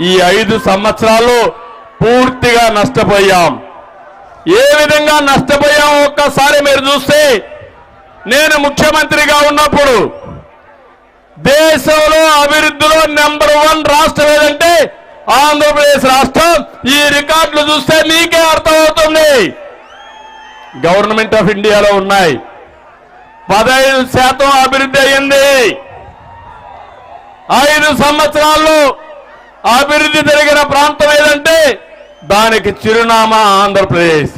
ఈ ఐదు సంవత్సరాలు పూర్తిగా నష్టపోయాం. ఏ విధంగా నష్టపోయాం ఒక్కసారి మీరు చూస్తే నేను ముఖ్యమంత్రిగా ఉన్నప్పుడు దేశంలో అభివృద్ధిలో నెంబర్ వన్ రాష్ట్రం ఏదంటే ఆంధ్రప్రదేశ్ రాష్ట్రం. ఈ రికార్డులు చూస్తే మీకే అర్థమవుతుంది. గవర్నమెంట్ ఆఫ్ ఇండియాలో ఉన్నాయి. పదహైదు శాతం అభివృద్ధి అయింది ఐదు సంవత్సరాల్లో అభివృద్ధి జరిగిన ప్రాంతం ఏదంటే దానికి చిరునామా ఆంధ్రప్రదేశ్.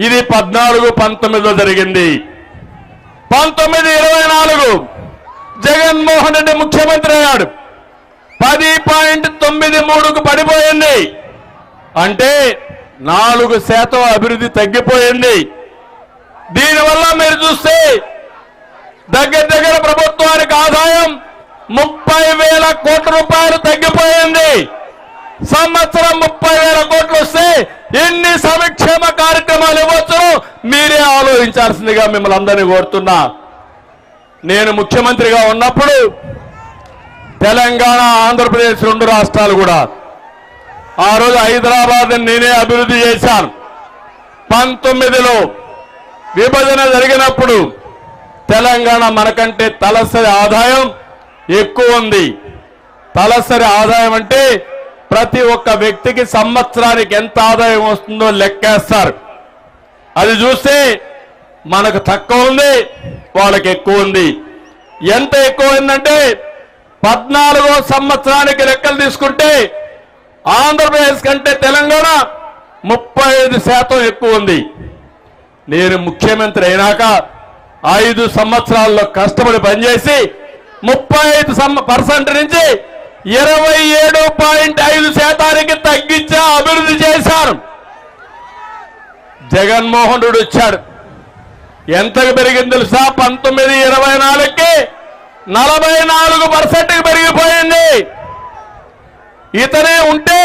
ఇది పద్నాలుగు పంతొమ్మిదిలో జరిగింది. పంతొమ్మిది ఇరవై నాలుగు జగన్మోహన్ రెడ్డి ముఖ్యమంత్రి అయ్యాడు. పది పాయింట్ తొమ్మిది మూడుకు పడిపోయింది. అంటే నాలుగు శాతం అభివృద్ధి తగ్గిపోయింది. దీనివల్ల మీరు చూస్తే దగ్గర దగ్గర ప్రభుత్వానికి ఆదాయం ముప్పై వేల కోట్ల రూపాయలు తగ్గిపోయింది. సంవత్సరం ముప్పై వేల కోట్లు వస్తే ఎన్ని సంక్షేమ కార్యక్రమాలు ఇవ్వచ్చు మీరే ఆలోచించాల్సిందిగా మిమ్మల్ని అందరినీ కోరుతున్నా. నేను ముఖ్యమంత్రిగా ఉన్నప్పుడు తెలంగాణ ఆంధ్రప్రదేశ్ రెండు రాష్ట్రాలు కూడా. ఆ రోజు హైదరాబాద్ నేనే అభివృద్ధి చేశాను. పంతొమ్మిదిలో విభజన జరిగినప్పుడు తెలంగాణ మనకంటే తలసరి ఆదాయం ఎక్కువ ఉంది. తలసరి ఆదాయం అంటే ప్రతి ఒక్క వ్యక్తికి సంవత్సరానికి ఎంత ఆదాయం వస్తుందో లెక్కేస్తారు. అది చూస్తే మనకు తక్కువ ఉంది వాళ్ళకి ఎక్కువ ఉంది. ఎంత ఎక్కువ ఉందంటే పద్నాలుగో సంవత్సరానికి లెక్కలు తీసుకుంటే ఆంధ్రప్రదేశ్ కంటే తెలంగాణ ముప్పై ఐదు శాతం ఎక్కువ ఉంది. నేను ముఖ్యమంత్రి అయినాక ఐదు సంవత్సరాల్లో కష్టపడి పనిచేసి ముప్పై ఐదు పర్సెంట్ నుంచి ఇరవై ఏడు పాయింట్ ఐదు శాతానికి తగ్గించి అభివృద్ధి చేశారు. జగన్మోహన్ రెడ్డి వచ్చాడు. ఎంతకు పెరిగింది తెలుసా? పంతొమ్మిది ఇరవై నాలుగుకి నలభై నాలుగు పర్సెంట్కి పెరిగిపోయింది. ఇతనే ఉంటే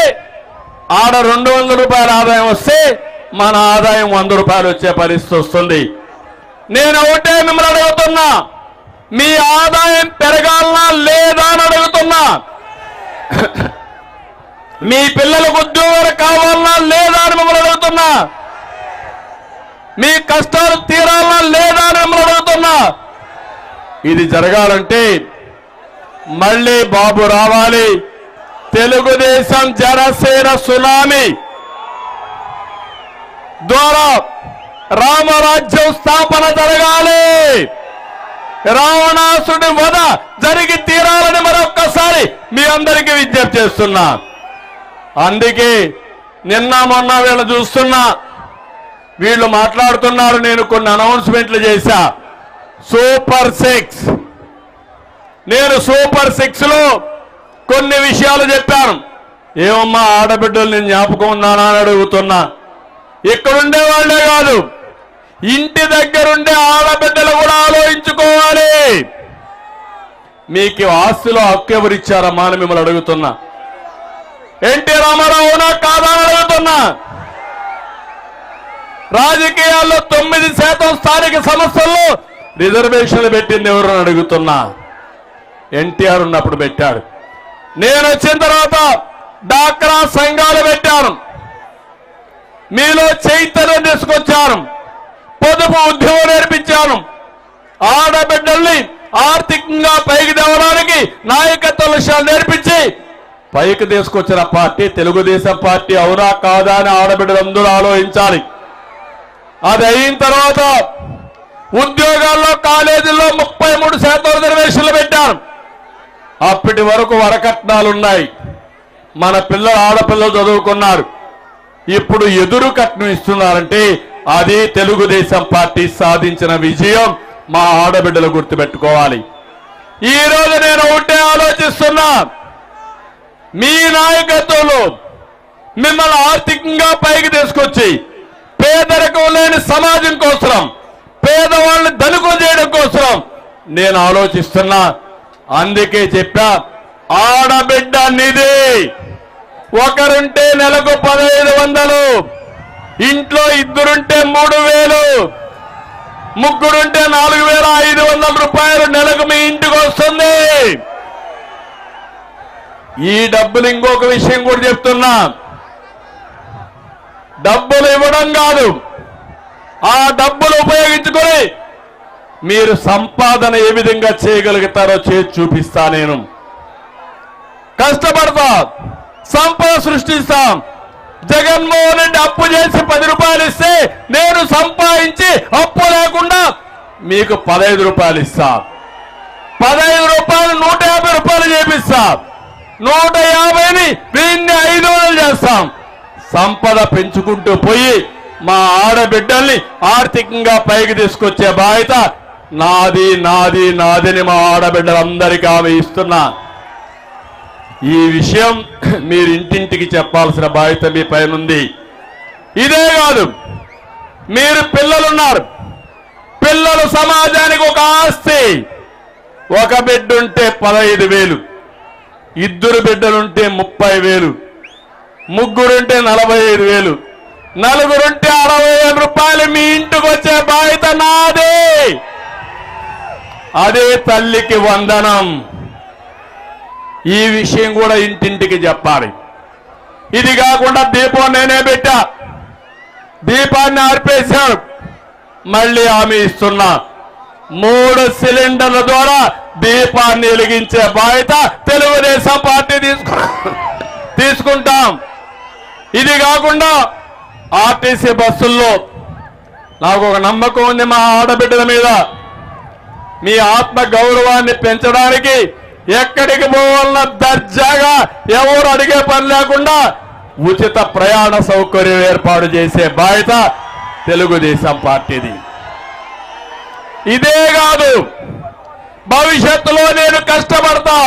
ఆడ రెండు వందల రూపాయల ఆదాయం వస్తే మన ఆదాయం వంద రూపాయలు వచ్చే పరిస్థితి వస్తుంది. నేను ఒకటే మిమ్మల్ని అడుగుతున్నా. మీ ఆదాయం పెరగాలనా లేదా అని అడుగుతున్నా. మీ పిల్లలకు ఉద్యోగాలు కావాలనా లేదా అని మిమ్మల్ని అడుగుతున్నా. మీ కష్టాలు తీరాలనా లేదా అని మిమ్మల్ని అడుగుతున్నా. ఇది జరగాలంటే మళ్ళీ బాబు రావాలి. తెలుగుదేశం జనసేన సునామీ ద్వారా రామరాజ్యం స్థాపన జరగాలి. రావణాసుడి వధ జరిగి తీరాలని మరొక్కసారి మీ అందరికీ విజ్ఞప్తి చేస్తున్నా. అందుకే నిన్న మొన్న వీళ్ళు చూస్తున్నా. వీళ్ళు మాట్లాడుతున్నారు నేను కొన్ని అనౌన్స్మెంట్లు చేశా. Super six. నేను సూపర్ సిక్స్లో కొన్ని విషయాలు చెప్పాను. ఏమమ్మా ఆడబిడ్డలు నేను జ్ఞాపకం ఉన్నానా అని అడుగుతున్నా. ఇక్కడుండే వాళ్ళే కాదు. ఇంటి దగ్గరుండే ఆడబిడ్డలు కూడా ఆలోచించుకోవాలి. మీకు ఆస్తిలో హక్కు ఎవరిచ్చారమ్మా అని మిమ్మల్ని అడుగుతున్నా. ఎన్టీ రామారావు కాదా అడుగుతున్నా. రాజకీయాల్లో తొమ్మిది శాతం స్థానిక సంస్థల్లో రిజర్వేషన్లు పెట్టింది ఎవరు అడుగుతున్నా. ఎన్టీఆర్ ఉన్నప్పుడు పెట్టాడు. నేను వచ్చిన తర్వాత డాక్రా సంఘాలు పెట్టాను. మీలో చైతన్యం తీసుకొచ్చాను. పొదుపు ఉద్యోగం నేర్పించాను. ఆడబిడ్డల్ని ఆర్థికంగా పైకి తేవడానికి నాయకత్వ విషయాలు నేర్పించి పైకి తీసుకొచ్చిన పార్టీ తెలుగుదేశం పార్టీ అవునా కాదా అని ఆడబిడ్డలందరూ ఆలోచించాలి. అది అయిన తర్వాత ఉద్యోగాల్లో కాలేజీల్లో ముప్పై మూడు శాతం రిజర్వేషన్లు పెట్టాను. అప్పటి వరకు వరకట్నాలు ఉన్నాయి మన పిల్లలు ఆడపిల్లలు చదువుకున్నారు. ఇప్పుడు ఎదురు కట్నం ఇస్తున్నారంటే అది తెలుగుదేశం పార్టీ సాధించిన విజయం మా ఆడబిడ్డలు గుర్తుపెట్టుకోవాలి. ఈ రోజు నేను ఒకటే ఆలోచిస్తున్నా మీ నాయకత్వంలో మిమ్మల్ని ఆర్థికంగా పైకి తీసుకొచ్చి పేదరికం లేని సమాజం కోసం పేదవాళ్ళని ధనుకం చేయడం కోసం నేను ఆలోచిస్తున్నా. అందుకే చెప్పా ఆడబిడ్డ నిధి ఒకరుంటే నెలకు పదహైదు వందలు. ఇంట్లో ఇద్దరుంటే మూడు వేలు ముగ్గురుంటే నాలుగు వేల ఐదు వందల రూపాయలు నెలకు మీ ఇంటికి వస్తుంది. ఈ డబ్బులు ఇంకొక విషయం కూడా చెప్తున్నా. డబ్బులు ఇవ్వడం కాదు ఆ డబ్బులు ఉపయోగించుకొని మీరు సంపాదన ఏ విధంగా చేయగలుగుతారో చేసి చూపిస్తా నేను. కష్టపడతా సంపద సృష్టిస్తాం. జగన్మోహన్ రెడ్డి అప్పు చేసి పది రూపాయలు ఇస్తే నేను సంపాదించి అప్పు లేకుండా మీకు పదహైదు రూపాయలు ఇస్తా. పదహైదు రూపాయలు నూట యాభై రూపాయలు చేపిస్తా. నూట యాభైని దీన్ని ఐదు వందలు చేస్తాం. సంపద పెంచుకుంటూ పోయి మా ఆడబిడ్డల్ని ఆర్థికంగా పైకి తీసుకొచ్చే బాధ్యత నాది నాది నాదిని మా ఆడబిడ్డలందరికీ ఆమె ఇస్తున్నా. ఈ విషయం మీరు ఇంటింటికి చెప్పాల్సిన బాధ్యత మీ పైన ఉంది. ఇదే కాదు మీరు పిల్లలున్నారు. పిల్లలు సమాజానికి ఒక ఆస్తి. ఒక బిడ్డ ఉంటే పదహైదు వేలు ఇద్దరు బిడ్డలుంటే ముప్పై వేలు ముగ్గురుంటే నలభై ఐదు వేలు నలుగురుంటే అరవై వేల రూపాయలు మీ ఇంటికి వచ్చే బాధ్యత నాదే. అదే తల్లికి వందనం. ఈ విషయం కూడా ఇంటింటికి చెప్పాలి. ఇది కాకుండా దీపం నేనే పెట్టా. దీపాన్ని ఆర్పేశాడు మళ్ళీ హామీ ఇస్తున్నా. మూడు సిలిండర్ల ద్వారా దీపాన్ని వెలిగించే బాధ్యత తెలుగుదేశం పార్టీ తీసుకు తీసుకుంటాం. ఇది కాకుండా ఆర్టీసీ బస్సుల్లో నాకు ఒక నమ్మకం ఉంది మా ఆడబిడ్డల మీద. మీ ఆత్మ గౌరవాన్ని పెంచడానికి ఎక్కడికి పోవాలన్న దర్జాగా ఎవరు అడిగే పని లేకుండా ఉచిత ప్రయాణ సౌకర్యం ఏర్పాటు చేసే బాధ్యత తెలుగుదేశం పార్టీది. ఇదే కాదు భవిష్యత్తులో నేను కష్టపడతా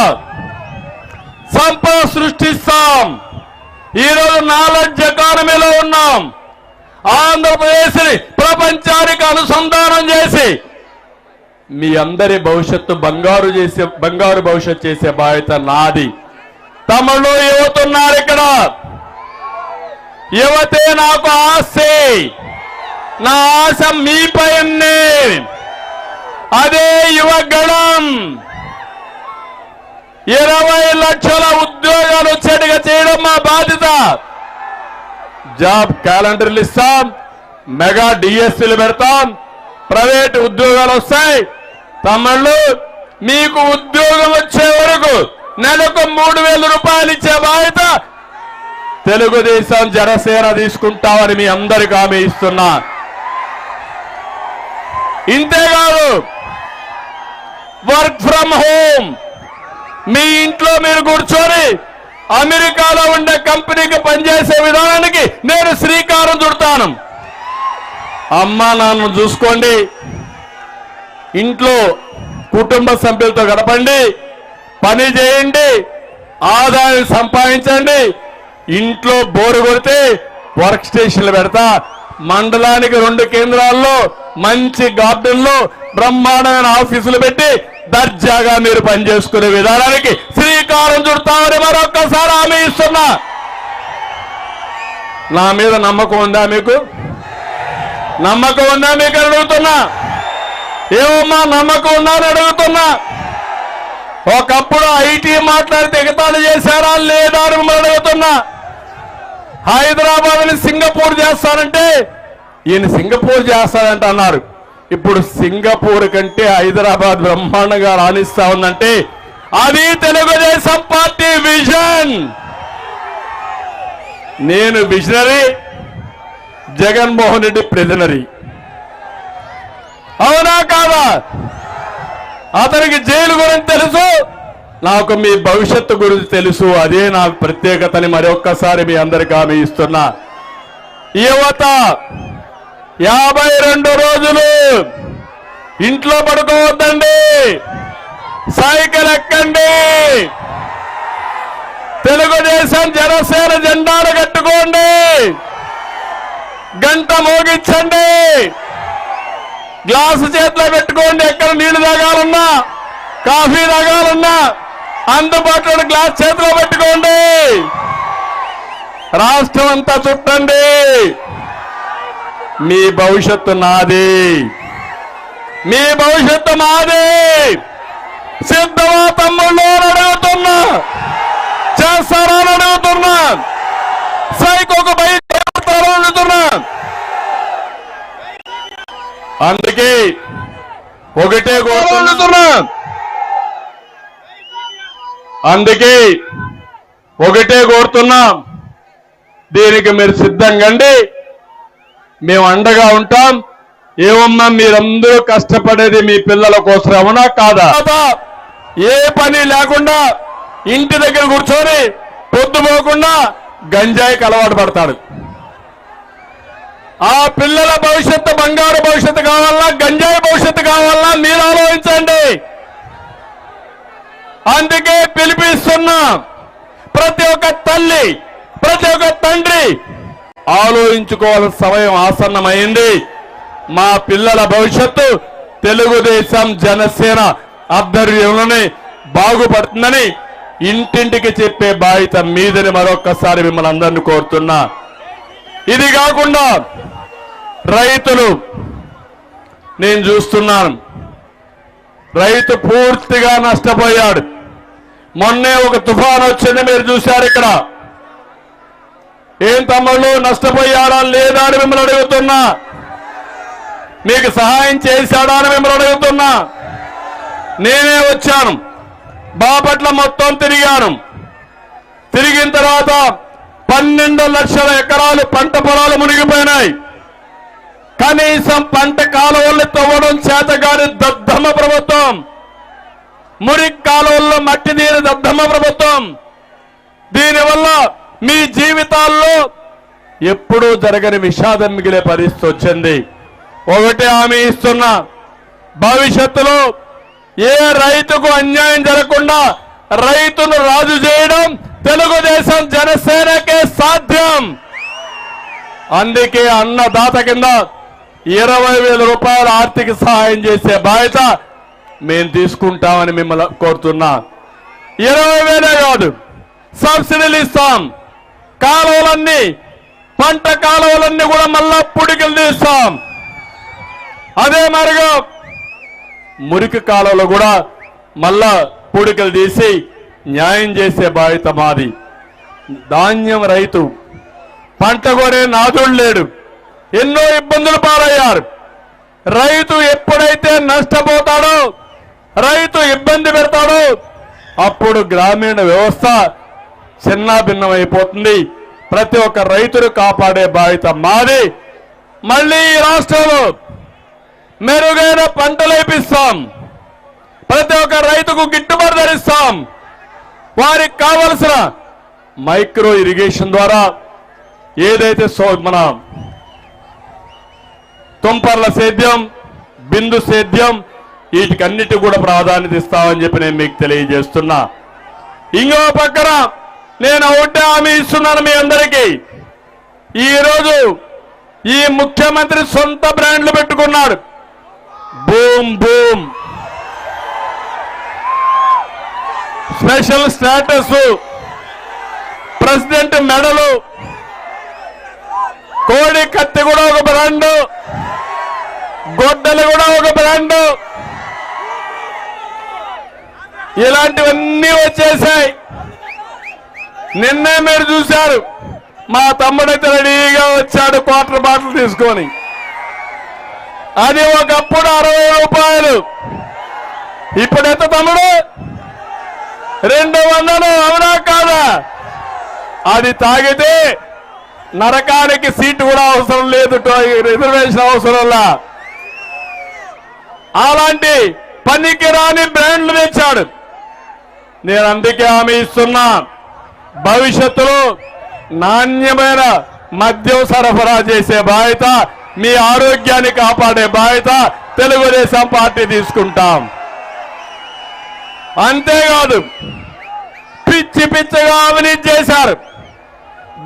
సంపద సృష్టిస్తాం ఈరోజు నాలెడ్జ్ ఎకానమీలో ఉన్నాం ఆంధ్రప్రదేశ్ ప్రపంచానికి అనుసంధానం చేసి మీ అందరి భవిష్యత్తు బంగారు చేసే బంగారు భవిష్యత్తు చేసే బాధ్యత నాది. తమలో యువతున్నారు ఇక్కడ. యువతే నాకు ఆస్తి నా ఆశ మీపైనే అదే యువగణం. ఇరవై లక్షల ఉద్యోగాలు వచ్చేట్టుగా చేయడం మా బాధ్యత. జాబ్ క్యాలెండర్లు ఇస్తాం మెగా డిఎస్సీలు పెడతాం ప్రైవేట్ ఉద్యోగాలు వస్తాయి. తమ్ముళ్ళు మీకు ఉద్యోగం వచ్చే వరకు నెలకు మూడు వేల రూపాయలు ఇచ్చే బాధ్యత తెలుగుదేశం జనసేన తీసుకుంటామని మీ అందరికి హామీ ఇస్తున్నా. ఇంతేకాదు వర్క్ ఫ్రమ్ హోమ్. మీ ఇంట్లో మీరు కూర్చొని అమెరికాలో ఉండే కంపెనీకి పనిచేసే విధానానికి నేను శ్రీకారం చుడతాను. అమ్మా నాన్న చూసుకోండి. ఇంట్లో కుటుంబ సభ్యులతో గడపండి పని చేయండి ఆదాయం సంపాదించండి ఇంట్లో బోరు కొడితే వర్క్ స్టేషన్లు పెడతా. మండలానికి రెండు కేంద్రాల్లో మంచి గార్డెన్లో బ్రహ్మాండమైన ఆఫీసులు పెట్టి దర్జాగా మీరు పనిచేసుకునే విధానానికి శ్రీకారం చుడతామని మరొక్కసారి హామీ ఇస్తున్నా. నా మీద నమ్మకం ఉందా మీకు? నమ్మకం ఉందా మీకు అడుగుతున్నా. ఏమమ్మా నమ్మకం ఉందా అని అడుగుతున్నా. ఒకప్పుడు ఐటీ మాట్లాడితే ఎగతాళి చేశారా లేదా అని మిమ్మల్ని అడుగుతున్నా. హైదరాబాద్ని సింగపూర్ చేస్తానంటే ఈయన సింగపూర్ చేస్తానంట అన్నారు. ఇప్పుడు సింగపూర్ కంటే హైదరాబాద్ బ్రహ్మాండంగా రాణిస్తా ఉందంటే అది తెలుగుదేశం పార్టీ విజన్. నేను విజనరీ జగన్మోహన్ రెడ్డి ప్రెజనరీ. అవునా కాదా? అతనికి జైలు గురించి తెలుసు? నాకు మీ భవిష్యత్తు గురించి తెలుసు. అదే నా ప్రత్యేకతని మరొక్కసారి మీ అందరికీ హామీ ఇస్తున్నా. యువత యాభై రెండు రోజులు ఇంట్లో పడుకోవద్దండి. సైకిల్ ఎక్కండి. తెలుగుదేశం జనసేన జెండాలు కట్టుకోండి. గంట మోగించండి. గ్లాసు చేతిలో పెట్టుకోండి ఎక్కడ నీళ్ళు తాగాలన్నా కాఫీ తాగాలన్నా అందుబాటులో గ్లాస్ చేతిలో పెట్టుకోండి. రాష్ట్రం అంతా చుట్టండి. మీ భవిష్యత్తు నాది. మీ భవిష్యత్తు మాది. సిద్ధమా తమ్ముళ్ళు అడుగుతున్నా. చేస్తారా అడుగుతున్నా. సైకోకు బయట అని అడుగుతున్నా అందుకే ఒకటే కోరుతున్నా అందుకే ఒకటే కోరుతున్నాం. దీనికి మీరు సిద్ధంగండి మేము అండగా ఉంటాం. ఏమన్నా మీరందరూ కష్టపడేది మీ పిల్లల కోసం అవునా కాదా? ఏ పని లేకుండా ఇంటి దగ్గర కూర్చొని పొద్దుపోకుండా గంజాయికి అలవాటు పడతాడు. ఆ పిల్లల భవిష్యత్తు బంగారు భవిష్యత్తు కావాలా గంజాయి భవిష్యత్తు కావాలా మీరు ఆలోచించండి. అందుకే పిలిపిస్తున్నా ప్రతి ఒక్క తల్లి ప్రతి ఒక్క తండ్రి ఆలోచించుకోవాల్సిన సమయం ఆసన్నమైంది. మా పిల్లల భవిష్యత్తు తెలుగుదేశం జనసేన ఆధ్వర్యంలోనే బాగుపడుతుందని ఇంటింటికి చెప్పే బాధ్యత మీదని మరొక్కసారి మిమ్మల్ని అందరినీ కోరుతున్నా. ఇది కాకుండా రైతులు నేను చూస్తున్నాను. రైతు పూర్తిగా నష్టపోయాడు. మొన్నే ఒక తుఫాన్ వచ్చింది మీరు చూశారు ఇక్కడ. ఏం తమ్ముళ్ళు నష్టపోయాడా లేదా అని మిమ్మల్ని అడుగుతున్నా. మీకు సహాయం చేశాడా అని మిమ్మల్ని అడుగుతున్నా. నేనే వచ్చాను. బాపట్ల మొత్తం తిరిగాను. తిరిగిన తర్వాత పన్నెండు లక్షల ఎకరాలు పంట పొలాలు మునిగిపోయినాయి. కనీసం పంట కాలువలు తవ్వడం చేతగాని దద్దమ్మ ప్రభుత్వం. మురికి కాలువల్లో మట్టి నీరు దద్దమ్మ ప్రభుత్వం. దీనివల్ల మీ జీవితాల్లో ఎప్పుడూ జరగని విషాదం మిగిలే పరిస్థితి వచ్చింది. ఒకటి హామీ ఇస్తున్న. భవిష్యత్తులో ఏ రైతుకు అన్యాయం జరగకుండా రైతును రాజు చేయడం తెలుగుదేశం జనసేనకే సాధ్యం. అందుకే అన్నదాత కింద ఇరవై వేల రూపాయల ఆర్థిక సహాయం చేసే బాధ్యత మేము తీసుకుంటామని మిమ్మల్ని కోరుతున్నా. ఇరవై వేలే కాదు సబ్సిడీలు ఇస్తాం. కాలువలన్నీ పంట కాలువలన్నీ కూడా మళ్ళా పుడికలు తీస్తాం. అదే మరిగా మురికి కాలువలో కూడా మళ్ళా పూడికలు తీసి న్యాయం చేసే బాధ్యత మాది. ధాన్యం రైతు పంట కొనే నాదుడు లేడు. ఎన్నో ఇబ్బందులు పాలయ్యారు. రైతు ఎప్పుడైతే నష్టపోతాడో రైతు ఇబ్బంది పెడతాడో అప్పుడు గ్రామీణ వ్యవస్థ చిన్నాభిన్నమైపోతుంది. ప్రతి ఒక్క రైతును కాపాడే బాధ్యత మాది. మళ్ళీ ఈ రాష్ట్రంలో మెరుగైన పంటలు వేపిస్తాం. ప్రతి ఒక్క రైతుకు గిట్టుబాటు ధరిస్తాం. వారికి కావలసిన మైక్రో ఇరిగేషన్ ద్వారా ఏదైతే సో మన తుంపర్ల సేద్యం బిందు సేద్యం వీటికన్నిటి కూడా ప్రాధాన్యత ఇస్తామని చెప్పి నేను మీకు తెలియజేస్తున్నా. ఇంకో పక్కన నేను ఒకటే హామీ ఇస్తున్నాను మీ అందరికీ. ఈరోజు ఈ ముఖ్యమంత్రి సొంత బ్రాండ్లు పెట్టుకున్నాడు. Boom boom. Special status president మెడలు కోడి కత్తి కూడా ఒక గుడ్డలు కూడా ఒక బ్రాండ్. ఇలాంటివన్నీ వచ్చేసాయి. నిన్నే మీరు చూశారు. మా తమ్ముడైతే రెడీగా వచ్చాడు క్వార్టర్ బాటిల్ తీసుకొని. అది ఒకప్పుడు అరవై రూపాయలు. ఇప్పుడైతే తమ్ముడు? రెండు వందలు అవునా కాదా? అది తాగితే నరకానికి సీటు కూడా అవసరం లేదు రిజర్వేషన్ అవసరంలా అలాంటి పనికిరాని బ్రాండ్లు తెచ్చాడు. నేను అందుకే హామీ ఇస్తున్నా. భవిష్యత్తులో నాణ్యమైన మద్యం సరఫరా చేసే బాధ్యత మీ ఆరోగ్యాన్ని కాపాడే బాధ్యత తెలుగుదేశం పార్టీ తీసుకుంటాం. అంతేకాదు పిచ్చి పిచ్చగా అవినీతి చేశారు.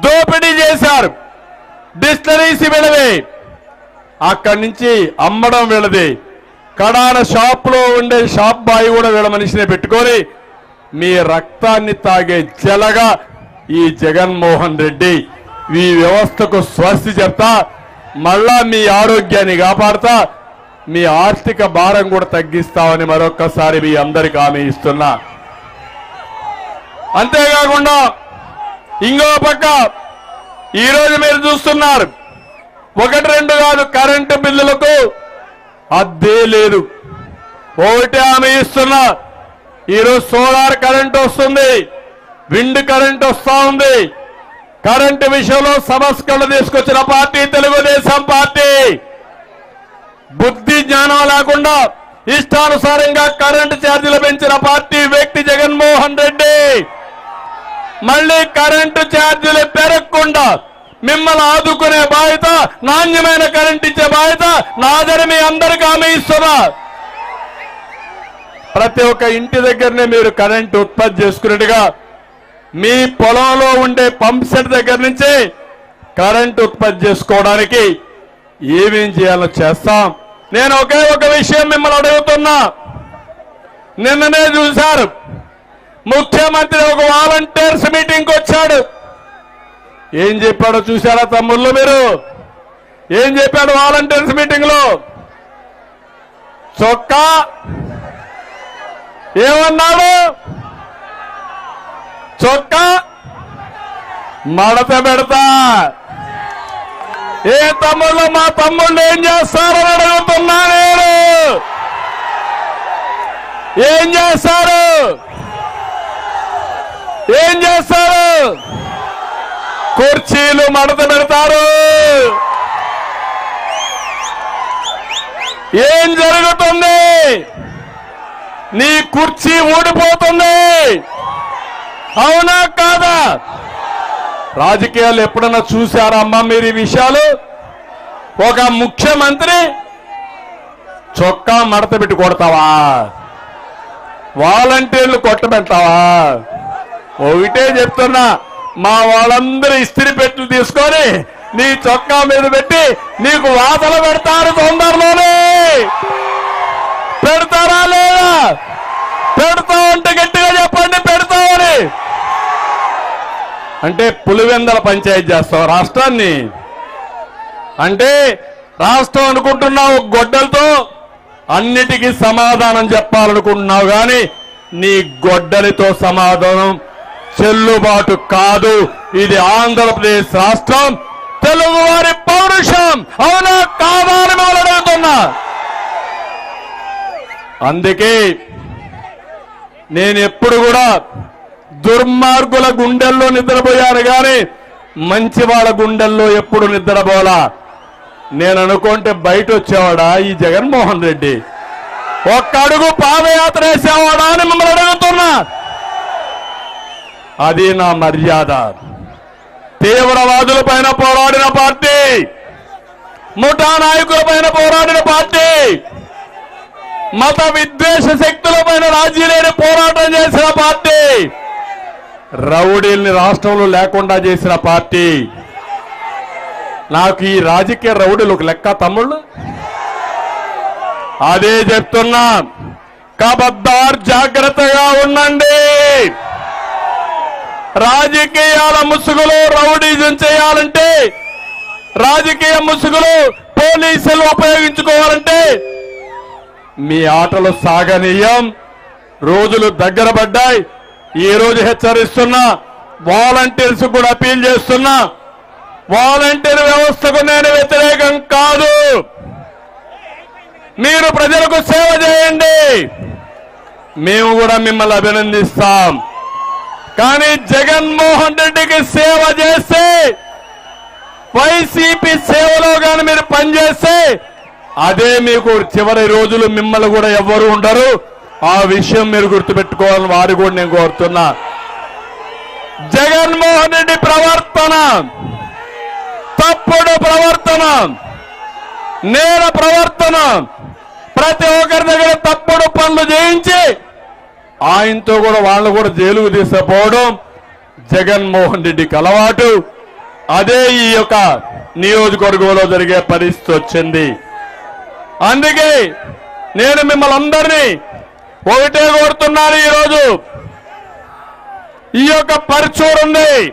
దోపిడీ చేశారు. డిస్టరీస్ వీళ్ళవి అక్కడి నుంచి అమ్మడం వీళ్ళది కడాన షాప్లో ఉండే షాప్ బాయ్ కూడా వీళ్ళ మనిషిని పెట్టుకొని మీ రక్తాన్ని తాగే జలగా ఈ జగన్మోహన్ రెడ్డి ఈ వ్యవస్థకు స్వస్తి చెప్తా మళ్ళా మీ ఆరోగ్యాన్ని కాపాడుతా మీ ఆర్థిక భారం కూడా తగ్గిస్తామని మరొక్కసారి మీ అందరికి హామీ ఇస్తున్నా. అంతేకాకుండా ఇంకో పక్క ఈరోజు మీరు చూస్తున్నారు ఒకటి రెండు కాదు కరెంటు బిల్లులకు అద్దే లేదు. ఒకటి ఆమె ఇస్తున్నా ఈరోజు సోలార్ కరెంట్ వస్తుంది. విండ్ కరెంట్ వస్తా ఉంది. కరెంటు విషయంలో సంస్కరణ తీసుకొచ్చిన పార్టీ తెలుగుదేశం పార్టీ. బుద్ధి జ్ఞానం లేకుండా ఇష్టానుసారంగా కరెంటు ఛార్జీలు పెంచిన పార్టీ వ్యక్తి జగన్మోహన్ రెడ్డి. మళ్ళీ కరెంటు ఛార్జీలు పెరగకుండా మిమ్మల్ని ఆదుకునే బాధ్యత నాణ్యమైన కరెంట్ ఇచ్చే బాధ్యత నాదని మీ అందరికీ హామీ ఇస్తున్నా. ప్రతి ఒక్క ఇంటి దగ్గరనే మీరు కరెంట్ ఉత్పత్తి చేసుకున్నట్టుగా మీ పొలంలో ఉండే పంప్ సెట్ దగ్గర నుంచి కరెంట్ ఉత్పత్తి చేసుకోవడానికి ఏమేం చేయాలో చేస్తాం. నేను ఒకే ఒక విషయం మిమ్మల్ని అడుగుతున్నా. నిన్ననే చూశారు. ముఖ్యమంత్రి ఒక వాలంటీర్స్ మీటింగ్కి వచ్చాడు. ఏం చెప్పాడో చూశారా తమ్ముళ్ళు మీరు? ఏం చెప్పాడు వాలంటీర్స్ మీటింగ్లో? చొక్కా? ఏమన్నాడు? చొక్కా? మడత పెడతా. ఏ తమ్ముళ్ళు మా తమ్ముళ్ళు ఏం చేస్తారని అడుగుతున్నా నేను. ఏం చేస్తారు? ఏం చేస్తారు? కుర్చీలు మడత పెడతారు. ఏం జరుగుతుంది? నీ కుర్చీ ఊడిపోతుంది. అవునా కాదా? రాజకీయాలు ఎప్పుడన్నా చూశారా అమ్మా మీరు ఈ విషయాలు? ఒక ముఖ్యమంత్రి చొక్కా మడత పెట్టి కొడతావా? వాలంటీర్లు కొట్టబెడతావా? ఒకటే చెప్తున్నా. మా వాళ్ళందరూ ఇస్త్రీ పెట్టి తీసుకొని నీ చొక్కా మీద పెట్టి నీకు వాతలు పెడతారు తొందరలోనే. పెడతారా లేదా? పెడతా ఉంటే గట్టిగా చెప్పండి పెడతామని అంటే పులివెందల పంచాయతీ చేస్తావు రాష్ట్రాన్ని. అంటే రాష్ట్రం అనుకుంటున్నావు గొడ్డలతో అన్నిటికీ సమాధానం చెప్పాలనుకుంటున్నావు కానీ నీ గొడ్డలితో సమాధానం చెల్లుబాటు కాదు. ఇది ఆంధ్రప్రదేశ్ రాష్ట్రం తెలుగువారి పౌరుషం. అవునా కాదా అని అందుకే నేను ఎప్పుడు కూడా దుర్మార్గుల గుండెల్లో నిద్రపోయాను కానీ మంచి వాళ్ళ గుండెల్లో ఎప్పుడు నిద్రపోలా నేను అనుకుంటే బయట వచ్చేవాడా ఈ జగన్మోహన్ రెడ్డి? ఒక్క అడుగు పాదయాత్ర వేసేవాడా అని మిమ్మల్ని అడుగుతున్నా. అది నా మర్యాద. తీవ్రవాదుల పైన పోరాడిన పార్టీ ముఠా నాయకుల పైన పోరాడిన పార్టీ మత విద్వేష శక్తుల పైన రాజీ లేని పోరాటం చేసిన పార్టీ రౌడీల్ని రాష్ట్రంలో లేకుండా చేసిన పార్టీ. నాకు ఈ రాజకీయ రౌడీలు ఒక లెక్క తమ్ముళ్ళు? అదే చెప్తున్నా. కబద్దార్ జాగ్రత్తగా ఉండండి. రాజకీయాల ముసుగులో రౌడీజం చేయాలంటే రాజకీయ ముసుగులు పోలీసులు ఉపయోగించుకోవాలంటే మీ ఆటలు సాగనీయం. రోజులు దగ్గర పడ్డాయి. ఈ రోజు హెచ్చరిస్తున్నా వాలంటీర్స్ కూడా అపీల్ చేస్తున్నా వాలంటీర్ వ్యవస్థకు నేను వ్యతిరేకం కాదు. మీరు ప్రజలకు సేవ చేయండి. మేము కూడా మిమ్మల్ని అభినందిస్తాం. కానీ జగన్మోహన్ రెడ్డికి సేవ చేస్తే వైసీపీ సేవలో కానీ మీరు పనిచేస్తే అదే మీకు చివరి రోజులు మిమ్మల్ని కూడా ఎవ్వరు ఉండరు. ఆ విషయం మీరు గుర్తుపెట్టుకోవాలని వారు కూడా నేను కోరుతున్నా. జగన్మోహన్ రెడ్డి ప్రవర్తన తప్పుడు ప్రవర్తన నేర ప్రవర్తన ప్రతి ఒక్కరి దగ్గర తప్పుడు పనులు చేయించి ఆయనతో కూడా వాళ్ళు కూడా జైలుకు తీసుకుపోవడం జగన్మోహన్ రెడ్డికి అలవాటు. అదే ఈ యొక్క నియోజకవర్గంలో జరిగే పరిస్థితి వచ్చింది. అందుకే నేను మిమ్మల్ని అందరినీ ఒకటే కోరుతున్నాను ఈరోజు. ఈ యొక్క పరిచూరుంది